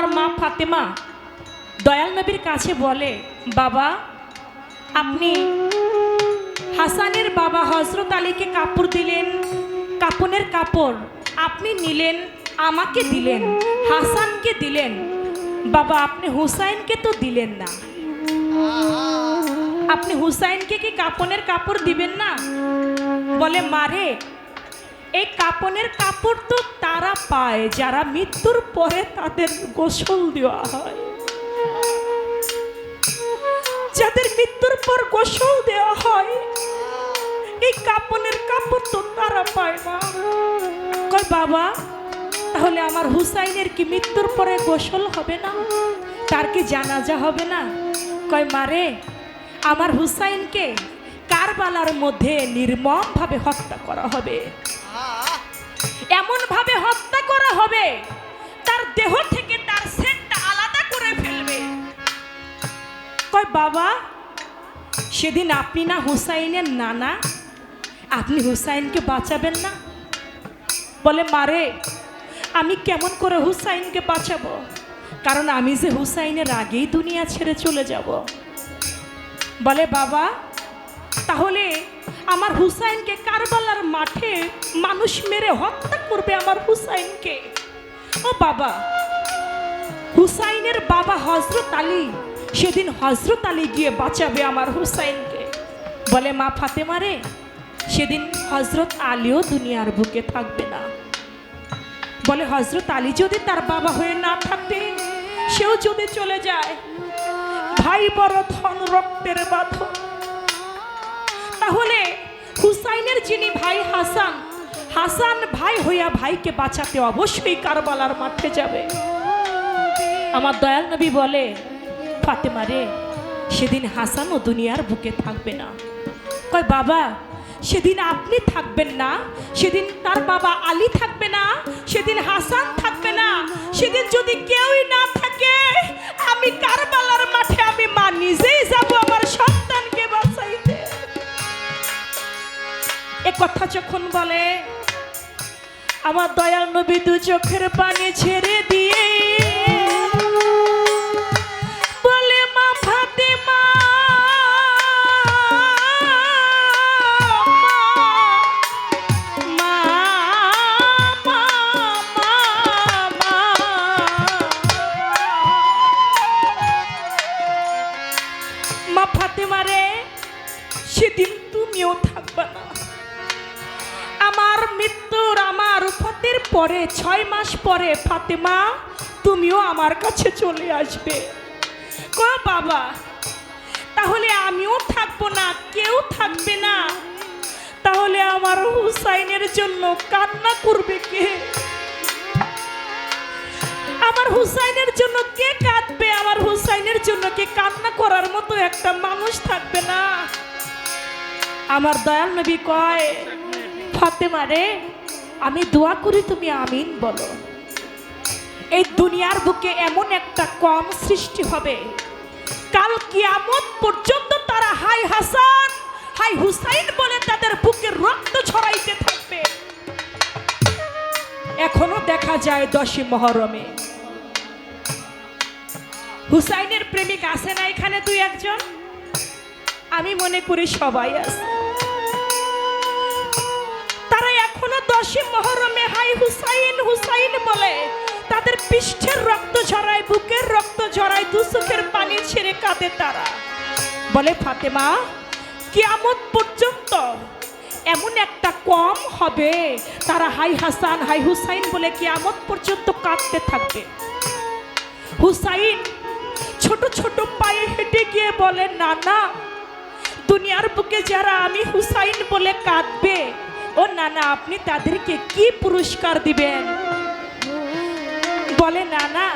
আমার মা ফাতেমা দয়াল নবীর কাছে বলে, বাবা, আপনি হাসানের বাবা হজরত আলীকে কাপড় দিলেন, কাপনের কাপড় আপনি নিলেন, আমাকে দিলেন, হাসানকে দিলেন। বাবা, আপনি হুসাইনকে তো দিলেন না। আপনি হুসাইনকে কি কাপনের কাপড় দিবেন না? বলে, মারে এই কাপনের কাপড় তো তারা পায়, যারা মৃত্যুর পরে তাদের গোসল দেওয়া হয়। যাদের মৃত্যুর পর গোসল দেওয়া হয়, এই কাপনের কাপড় তো তারা পায় না। কয়, বাবা, তাহলে আমার হুসাইনের কি মৃত্যুর পরে গোসল হবে না? তার কি জানাজা হবে না? কয় মারে আমার হুসাইনকে কারবালার মধ্যে নির্মমভাবে হত্যা করা হবে। এমন ভাবে হত্যা করা হবে, তার দেহ থেকে তার সেটটা আলাদা করে ফেলবে। কয়, বাবা, সেদিন আপনি না হুসাইনের নানা? আপনি হুসাইনকে বাঁচাবেন না? বলে মারে আমি কেমন করে হুসাইনকে বাঁচাবো? কারণ আমি যে হুসাইনের আগেই দুনিয়া ছেড়ে চলে যাব। বলে, বাবা, তাহলে আমার হুসাইনকে কারবালার মাঠে মানুষ মেরে হত্যা করবে আমার হুসাইনকে। ও বাবা, হুসাইনের বাবা হজরত আলী সেদিন হজরত আলী গিয়ে বাঁচাবে আমার হুসাইনকে। বলে, মা ফাতেমারে সেদিন হজরত আলীও দুনিয়ার বুকে থাকবে না। বলে হজরত আলী যদি তার বাবা হয়ে না থাকতে, সেও যদি চলে যায়, ভাই বড় ধন রক্তের বাঁধন। তাহলে হুসাইনের যিনি ভাই হাসান হাসান ভাই হইয়া ভাইকে বাঁচাতে অবশ্যই কারবালার মাঠে যাবে। আমার দয়াল নবী বলে, ফাতেমা রে, সেদিন হাসানও দুনিয়ার বুকে থাকবে না। কয়, বাবা, সেদিন আপনি থাকবেন না, সেদিন তার বাবা আলী থাকবে না, সেদিন হাসান থাকবে না, সেদিন যদি কেউই না থাকে, আমি কারবালার মাঠে আমি মা নিজেই যাব, আমার সন্তানকে বাঁচাইতে। এ কথা যখন বলে আমার দয়াল নবী দু চোখের পানি ছেড়ে দিয়ে ফাতেমা, তুমিও আমার কাছে চলে আসবে। ক বাবা, তাহলে আমিও থাকব না, কেউ থাকবে না। তাহলে আমার হুসাইনের জন্য কান্না করবে কে? আমার হুসাইনের জন্য কে কাঁদবে? আমার হুসাইনের জন্য কে কান্না করার মতো একটা মানুষ থাকবে না? আমার দয়াল নবী কয়, ফাতেমা রে, আমি দোয়া করি তুমি আমিন বলো। এই দুনিয়ার বুকে এমন একটা কম সৃষ্টি হবে। কাল কিয়ামত পর্যন্ত তারা হাই হাসান হাই হুসাইন বলে তাদের বুকে রক্ত ছড়াইতে থাকবে। এখনও দেখা যায় দশই মহরমে। হুসাইনের প্রেমিক আছে না এখানে তুই একজন? আমি মনে করি সবাই আছে। তারা এখনও দশই মহরমে হাই হুসাইন হুসাইন বলে তাদের পৃষ্ঠের রক্ত ঝরায়, বুকের রক্ত ঝরায় দুচোখের পানি ছেড়ে কাঁদে তারা। বলে ফাতেমা, কিয়ামত পর্যন্ত এমন একটা কম হবে। তারা হাই হাসান, হাই হুসাইন বলে কিয়ামত পর্যন্ত কাঁদতে থাকবে। হুসাইন ছোট ছোট পায়ে হেঁটে গিয়ে বলে না না দুনিয়ার বুকে যারা আমি হুসাইন বলে কাঁদবে, ও না না আপনি তাদেরকে কি পুরস্কার দিবেন? বলে, না না,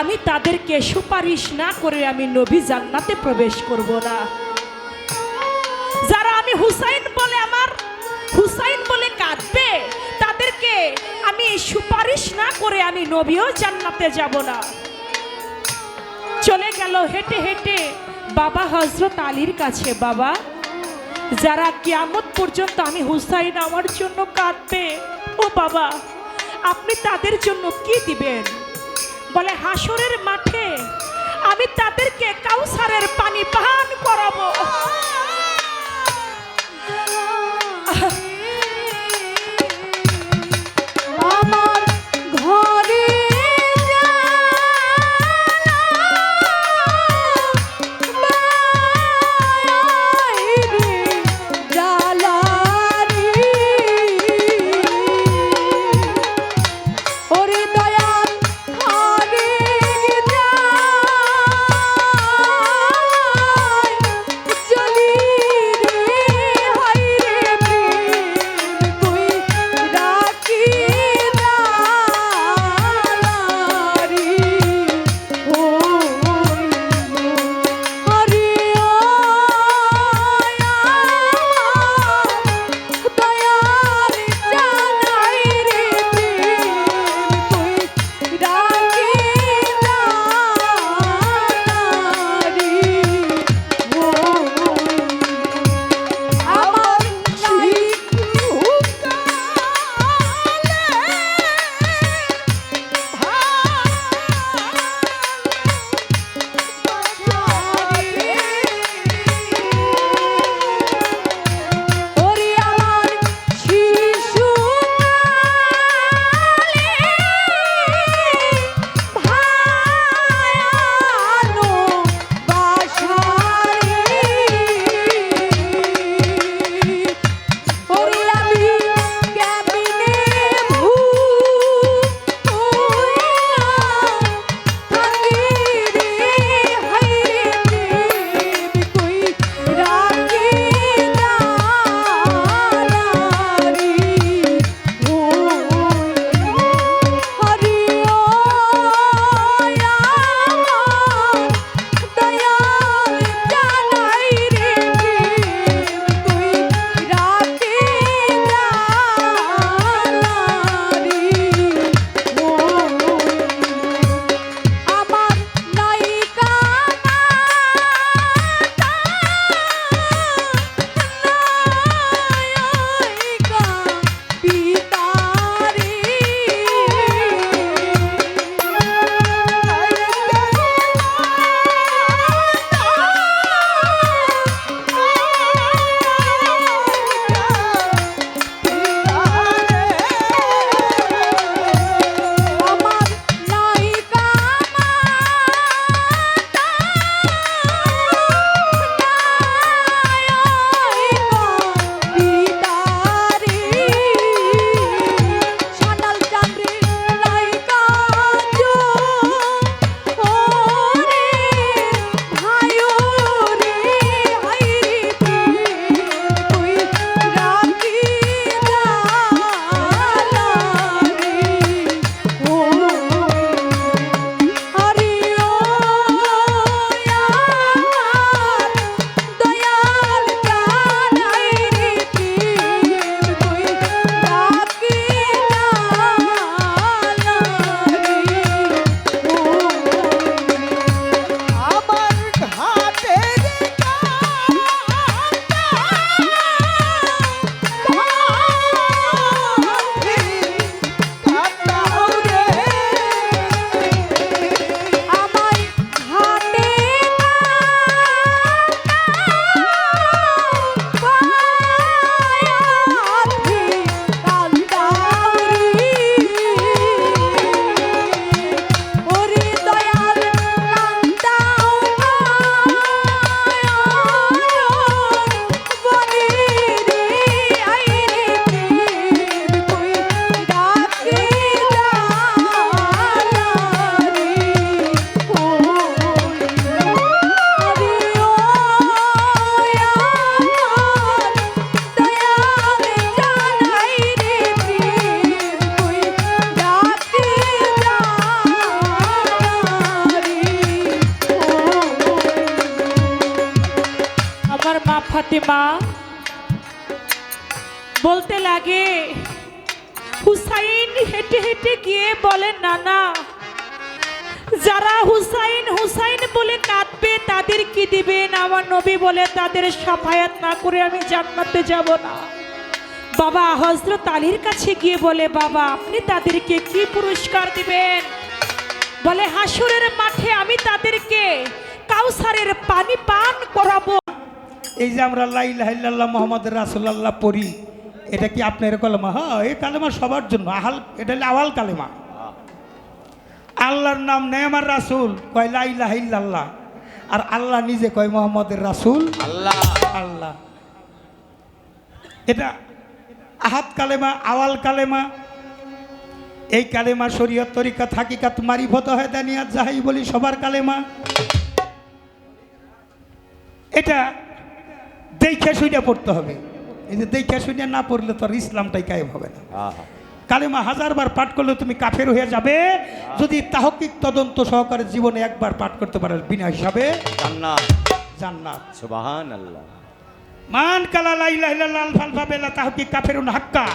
আমি তাদেরকে সুপারিশ না করে আমি নবী জান্নাতে প্রবেশ করব না। যারা আমি হুসাইন বলে আমার, হুসাইন বলে কাঁদবে, তাদেরকে আমি সুপারিশ না করে আমি নবীও জান্নাতে যাব না। চলে গেল হেঁটে হেঁটে বাবা হজরত আলীর কাছে। বাবা, যারা কিয়ামত পর্যন্ত আমি হুসাইন আমার জন্য কাঁদবে, ও বাবা আপনি তাদের জন্য কি দিবেন? বলে হাসরের মাঠে আমি তাদেরকে কাউসারের পানি পান করাবো। ফাতেমা। বলতে লাগে, হুসাইন হেঁটে হেঁটে গিয়ে বলে, নানা, যারা হুসাইন হুসাইন বলে কাঁদবে, তাদের কি দিবেন? আমার নবী বলে, তাদের সাফায়াত না করে আমি জান্নাতে যাব না। বাবা হজরত আলীর কাছে গিয়ে বলে, বাবা, আপনি তাদেরকে কি পুরস্কার দিবেন? বলে, হাসুরের মাঠে আমি তাদেরকে কাউসারের পানি পান করাবো। এই যে আমরা লাইল্লাহ মোহাম্মদ রাসুল্লাহ পড়ি এটা কি আপনার কলেমা? হ্যাঁ এই কালেমা সবার জন্য আহাল এটা হলো আওয়াল কালেমা। আল্লাহর নাম নেই আমার রাসুল কয় লাইলাহ ইল্লাল্লাহ। আর আল্লাহ নিজে কয় মোহাম্মদের রাসুল। আল্লাহ। আল্লাহ। এটা আহাত কালেমা আওয়াল কালেমা। এই কালেমা শরীয়ত তরিকা থাকিকাত মারিফত হয় দানিয়া যাহাই বলি সবার কালেমা। এটা দেখে শুনে পড়তে হবে। এই যে দেখে শুনে না পড়লে তো আর ইসলামটাই কায়েম হবে না। কালেমা হাজারবার পাঠ করলে তুমি কাফের হয়ে যাবে। যদি তাহকিক তদন্ত সহকারে জীবনে একবার পাঠ করতে পারো বিনা হিসাবে। জান্নাত। জান্নাত। সুবহান আল্লাহ মান কালা লা ইলাহা ইল্লাল্লাহ আলফা বেলা তাহকিক কাফেরুন হাক্কা।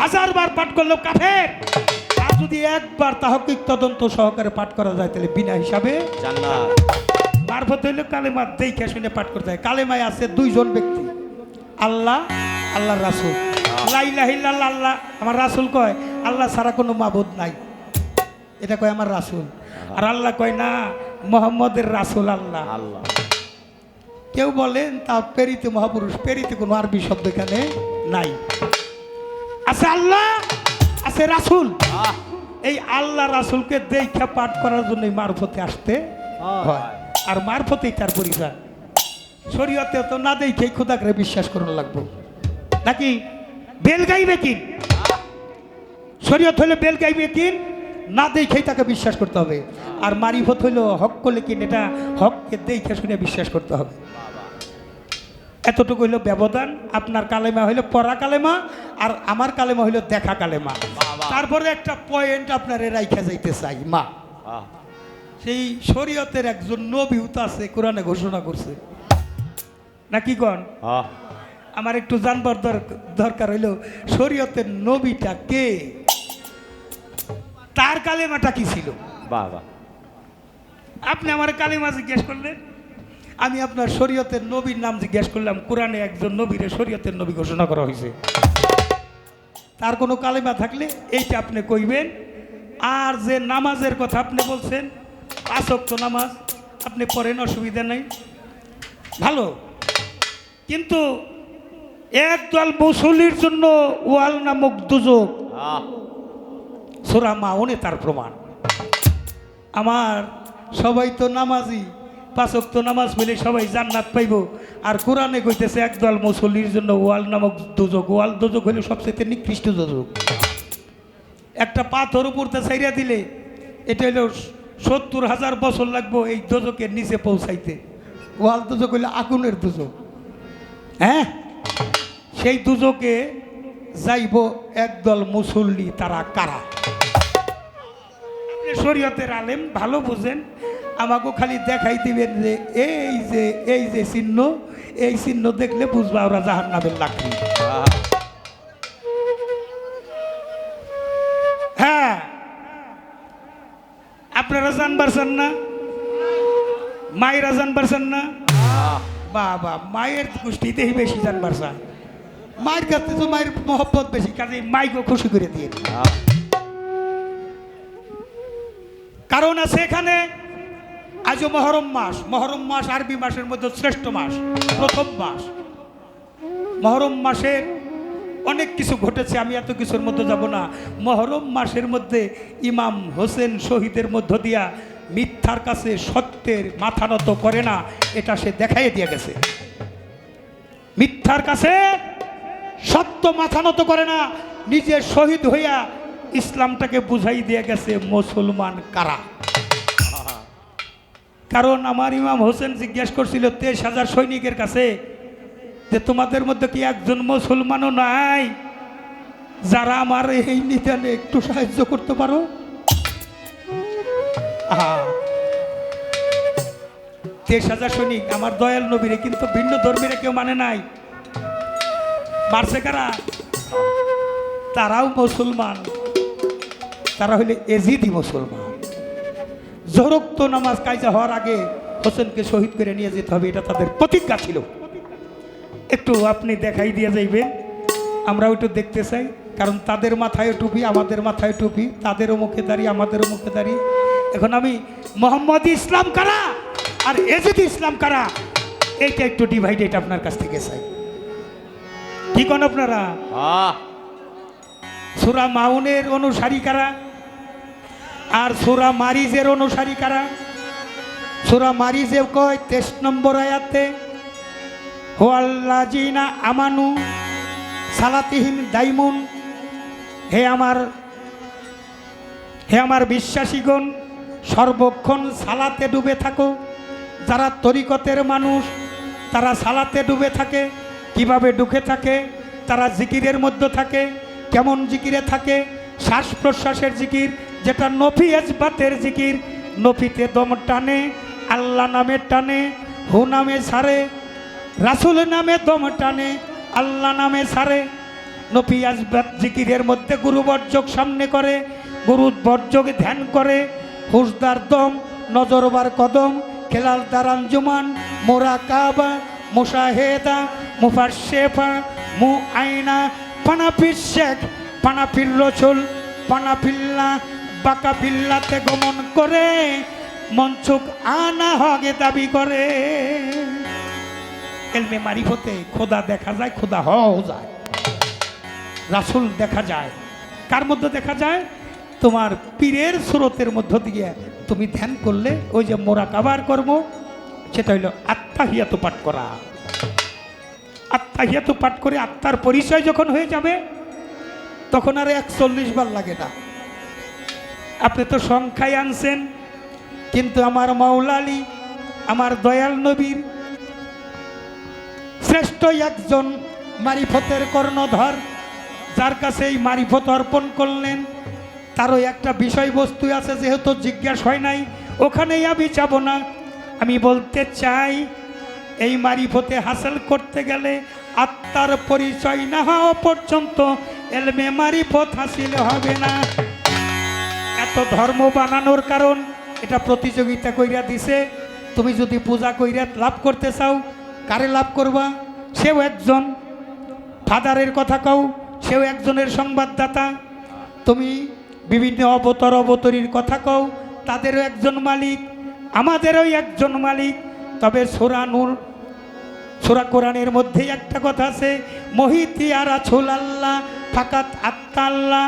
হাজারবার পাঠ করলেও কাফের। আর যদি একবার তাহকিক তদন্ত সহকারে পাঠ করা যায় তাহলে বিনা হিসাবে। জান্নাত। মারফত হইলে কালেমা দেখে শুনে পাঠ করতে হয়। কালেমায় আছে দুইজন ব্যক্তি। আল্লাহ আল্লাহ রাসুল। লাইলাহিল্লাহ আল্লাহ আমার রাসুল কয় আল্লাহ ছাড়া কোনো মাবুদ নাই। এটা কয় আমার রাসুল। আর আল্লাহ কয় না মোহাম্মদের রাসুল আল্লাহ। আল্লাহ। কেউ বলেন তা পেরিতে মহাপুরুষ পেরিতে কোনো আরবি শব্দ এখানে নাই। আছে আল্লাহ আছে রাসুল। এই আল্লাহ রাসুলকে দেখা পাঠ করার জন্য মারফতে আসতে হয়। আর মারফতেই তার পরিচয় শরীয়তে তো না দেখেই খোদা করে বিশ্বাস করার লাগবো। নাকি বেল গাইবে কিন শরীয়ত হইলে বেল গাইবে কিন না দেখেই তাকে বিশ্বাস করতে হবে। আর মারিফত হইল হক করলে কিন এটা হককে দেখে শুনে বিশ্বাস করতে হবে। এতটুকু হইল ব্যবধান আপনার কালেমা হইল পড়া কালেমা আর আমার কালেমা হইল দেখা কালেমা। তারপরে একটা পয়েন্ট আপনার রাইখা যাইতে চাই মা। সেই শরীয়তের একজন নবীত আছে কোরআনে ঘোষণা করছে। নাকি কন? আমার একটু জানবার দর- দরকার হইল শরীয়তের নবীটা কে? তার কালেমাটা কি ছিল? বাবা আপনি আমার কালেমা জিজ্ঞেস করলেন আমি আপনার শরীয়তের নবীর নাম জিজ্ঞেস করলাম কোরআনে একজন নবীরে শরীয়তের নবী ঘোষণা করা হয়েছে তার কোনো কালেমা থাকলে এইটা আপনি কইবেন আর যে নামাজের কথা আপনি বলছেন পাঁচক্ত নামাজ আপনি পড়েন অসুবিধা নাই। ভালো। কিন্তু একদল মুসলির জন্য ওয়াল নামক দুযোগ সোরা মাউনে তার প্রমাণ। আমার সবাই তো নামাজি পাঁচক তো নামাজ পেলে সবাই জান্নাত পাইব। আর কোরআনে কইতেছে একদল মুসল্লির জন্য ওয়াল নামক দুযোগ ওয়াল দুযোগ হইলে সবচেয়ে নিকৃষ্ট দুযোগ একটা পাথর উপরতে ছাইরা দিলে এটা হইল সত্তর হাজার বছর লাগবো এই দুযোগের নিচে পৌঁছাইতে। ওয়াল দুযোগ হইলে আগুনের দুযোগ হ্যাঁ? সেই দুযোগে যাইব একদল মুসল্লি, তারা কারা? শরীয়তের আলেম ভালো বোঝেন আমাকে খালি দেখাই দিবেন যে এই যে এই যে চিহ্ন, এই চিহ্ন দেখলে বুঝবা ওরা জাহান নামের জানবার চান না? মায়েরা জানবার না? বাবা, মায়ের গোষ্ঠীতেই বেশি জানবার মায়ের কাছে তো মায়ের মহব্বত বেশি কাজে মাইকে খুশি করে দিয়ে কারণ আছে এখানে, আজও মহরম মাস। মহরম মাস আরবি মাসের মধ্যে শ্রেষ্ঠ মাস, প্রথম মাস। মহরম মাসের অনেক কিছু ঘটেছে, আমি এত কিছুর মধ্যে যাব না। মহরম মাসের মধ্যে ইমাম হোসেন শহীদের মধ্য দিয়া মিথ্যার কাছে সত্যের মাথা নত করে না, এটা সে দেখাই দিয়ে গেছে। মিথ্যার কাছে সত্য মাথা নত করে না, নিজে শহীদ হইয়া ইসলামটাকে বুঝাই দিয়ে গেছে মুসলমান কারা। কারণ আমার ইমাম হোসেন জিজ্ঞেস করছিল, তেইশ হাজার সৈনিকের কাছে যে তোমাদের মধ্যে কি একজন মুসলমানও নাই যারা আমার এই নিদানে একটু সাহায্য করতে পারো। তেইশ হাজার সৈনিক আমার দয়াল নবীরে, কিন্তু ভিন্ন ধর্মীরা কেউ মানে নাই। মারছে কারা? তারাও মুসলমান। তারা হইলে এজিদি মুসলমান। জোরক্ত নামাজ কায়জা হওয়ার আগে হোসেনকে শহীদ করে নিয়ে যেতে হবে, এটা তাদের প্রতিজ্ঞা ছিল। একটু আপনি দেখাই দিয়ে যাইবেন। আমরা ওইটু দেখতে চাই কারণ তাদের মাথায় টুপি আমাদের মাথায় টুপি তাদেরও মুখে দাঁড়িয়ে আমাদেরও মুখে দাঁড়িয়ে এখন আমি মোহাম্মদ ইসলাম কারা আর এজিদ ইসলাম কারা এইটা একটু ডিভাইডেড আপনার কাছ থেকে চাই। কি কোন আপনারা? সুরা মাউনের অনুসারী কারা আর সুরা মারিজের অনুসারী কারা? সুরা মারিজে কয় তেইশ নম্বর আয়াতে হোয়াল্লাজিনা আমানু সালাতিহীন দাইমুন। হে আমার হে আমার বিশ্বাসীগণ, সর্বক্ষণ সালাতে ডুবে থাকো। যারা তরিকতের মানুষ, তারা সালাতে ডুবে থাকে, কীভাবে ডুবে থাকে, তারা জিকিরের মধ্যে থাকে, কেমন জিকিরে থাকে শ্বাস প্রশ্বাসের জিকির, যেটা নফি এজবাতের জিকির, নফিতে দম টানে, আল্লাহ নামে টানে, হু নামে সারে রাসুল নামে দম টানে, আল্লাহ নামে সারে। আজবাত জিকিরের মধ্যে গুরু বর্জক সামনে করে, গুরু বর্জক ধ্যান করে। হুসদার দম, নজরবার কদম খেলাল দারাঞ্জুমান মোরা কাবা মুসাহেদা মুফাশেফা মু আইনা পানাপির শেখ পানাপির রসুল পানাপিল্লা বাঁকা গমন করে, মঞ্চুক আনা হগে দাবি করে। এলমে মারিফতে খোদা দেখা যায়, খোদা হও যায়। রাসুল দেখা যায়। কার মধ্যে দেখা যায়? তোমার পীরের স্রোতের মধ্য দিয়ে। তুমি ধ্যান করলে ওই যে মোরা কাবার কর্ম, সেটা হইল আত্মাহিয়াত পাঠ করা। আত্মা আত্মাহিয়াত পাঠ করে আত্মার পরিচয় যখন হয়ে যাবে, তখন আর একচল্লিশ বার লাগে না। আপনি তো সংখ্যায় আনছেন, কিন্তু আমার মাওলালি, আমার দয়াল নবীর শ্রেষ্ঠ একজন মারিফতের কর্ণধর, যার কাছে এই মারিফত অর্পণ করলেন। তারও একটা বিষয়বস্তু আছে যেহেতু জিজ্ঞাস হয় নাই, ওখানেই আমি যাব না। আমি বলতে চাই, এই মারিফতে হাসিল করতে গেলে আত্মার পরিচয় না হওয়া পর্যন্ত এলমে মারিফত হাসিল হবে না। এত ধর্ম বানানোর কারণ এটা প্রতিযোগিতা কইরা দিছে। তুমি যদি পূজা কইরা লাভ করতে চাও কারে লাভ করবা? সেও একজন। ফাদারের কথা কও, সেও একজনের সংবাদদাতা। তুমি বিভিন্ন অবতর অবতরীর কথা কও, তাদেরও একজন মালিক, আমাদেরও একজন মালিক। তবে সোরানুর সোরা কোরআনের মধ্যেই একটা কথা আছে, মহিতি আর আছুল আল্লাহ ফাকাত আত্মা আল্লাহ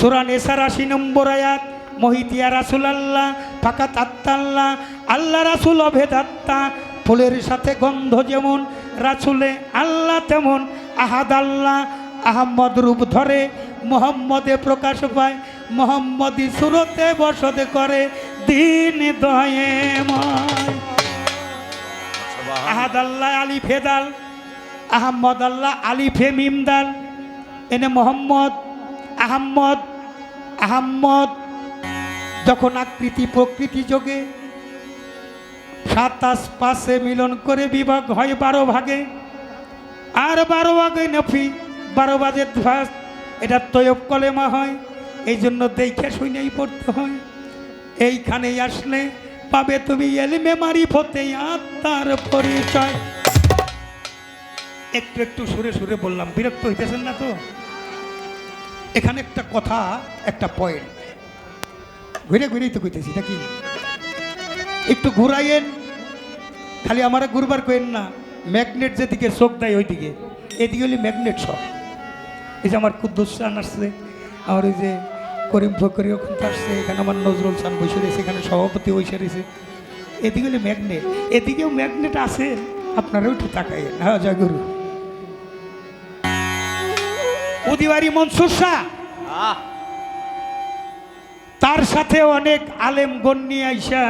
সুরা নেসার আশি নম্বর আয়াত মহিতিয়া রাসুল আল্লাহ ফাকাত আত্মাল্লাহ আল্লাহ রাসুল অভেদ আত্মা ফুলের সাথে গন্ধ যেমন রাসুলে আল্লাহ তেমন আহাদ আল্লাহ আহম্মদ রূপ ধরে মোহাম্মদে প্রকাশ পায় মোহাম্মদী সুরতে বসতে করে দিন দয়েময় আহাদ আল্লাহ আলী ফেদাল আহম্মদ আল্লাহ আলী ফে মিমদাল এনে মোহাম্মদ আহম্মদ আহম্মদ যখন আকৃতি প্রকৃতি যোগে সাতাশ পাশে মিলন করে বিভাগ হয় বারো ভাগে। আর বারো ভাগে নফি, বারো বাজে ধ্বাস, এটা তৈব কলেমা হয়। এই জন্য দেখে শুনেই পড়তে হয়। এইখানেই আসলে পাবে তুমি এলমে মারি ফতে আত্মার পরিচয়। একটু একটু সুরে সুরে বললাম, বিরক্ত হইতেছেন না তো? এখানে একটা কথা, একটা পয়েন্ট ঘুরে ঘুরেই তো কইতেছি, নাকি? একটু ঘুরাইয়েন। খালি আমার ঘুরবার কইেন না ম্যাগনেট যেদিকে চোখ দেয় ওইদিকে। এদিকে হলে ম্যাগনেট সব। এই যে আমার কুদ্দুস চান আসছে আমার ওই যে করিম ফকরি ওখান আসছে এখানে আমার নজরুল চান বসে রয়েছে এখানে সভাপতি বসে রয়েছে। এদিকে হলে ম্যাগনেট এদিকেও ম্যাগনেট আছে আপনারা একটু তাকাইয়েন। হ্যাঁ জয় গুরু। উদিবাড়ি মনসুর শাহ। তার সাথে অনেক আলেম গণ্যি আইসা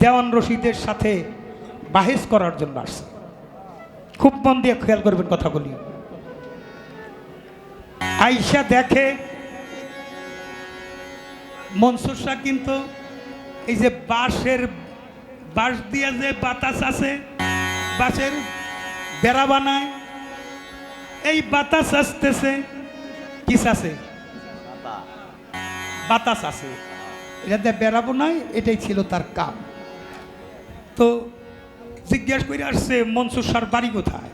দেওয়ান রশিদের সাথে বাহেস করার জন্য আসছে। খুব মন দিয়ে খেয়াল করবেন কথাগুলি। আইসা দেখে মনসুর শাহ কিন্তু এই যে বাঁশের, বাঁশ দিয়ে যে বাতাস আছে, বাঁশের বেড়া বানায়, এই বাতাস আসতেছে কিস আছে? বাতাস আছে। এটাতে বেড়াবো নাই এটাই ছিল তার কাম। তো জিজ্ঞেস করে আসছে মনসুর সার বাড়ি কোথায়?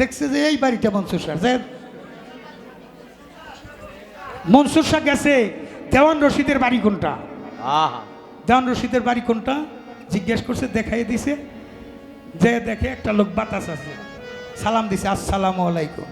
দেখছে যে এই বাড়িটা মনসুর সার যে মনসুর শাহ গেছে দেওয়ান রশিদের বাড়ি কোনটা? আহা। জান রশিদের বাড়ি কোনটা? জিজ্ঞেস করছে দেখাই দিছে যে দেখে একটা লোক বাতাস আছে। সালাম দিছে আসসালামু আলাইকুম।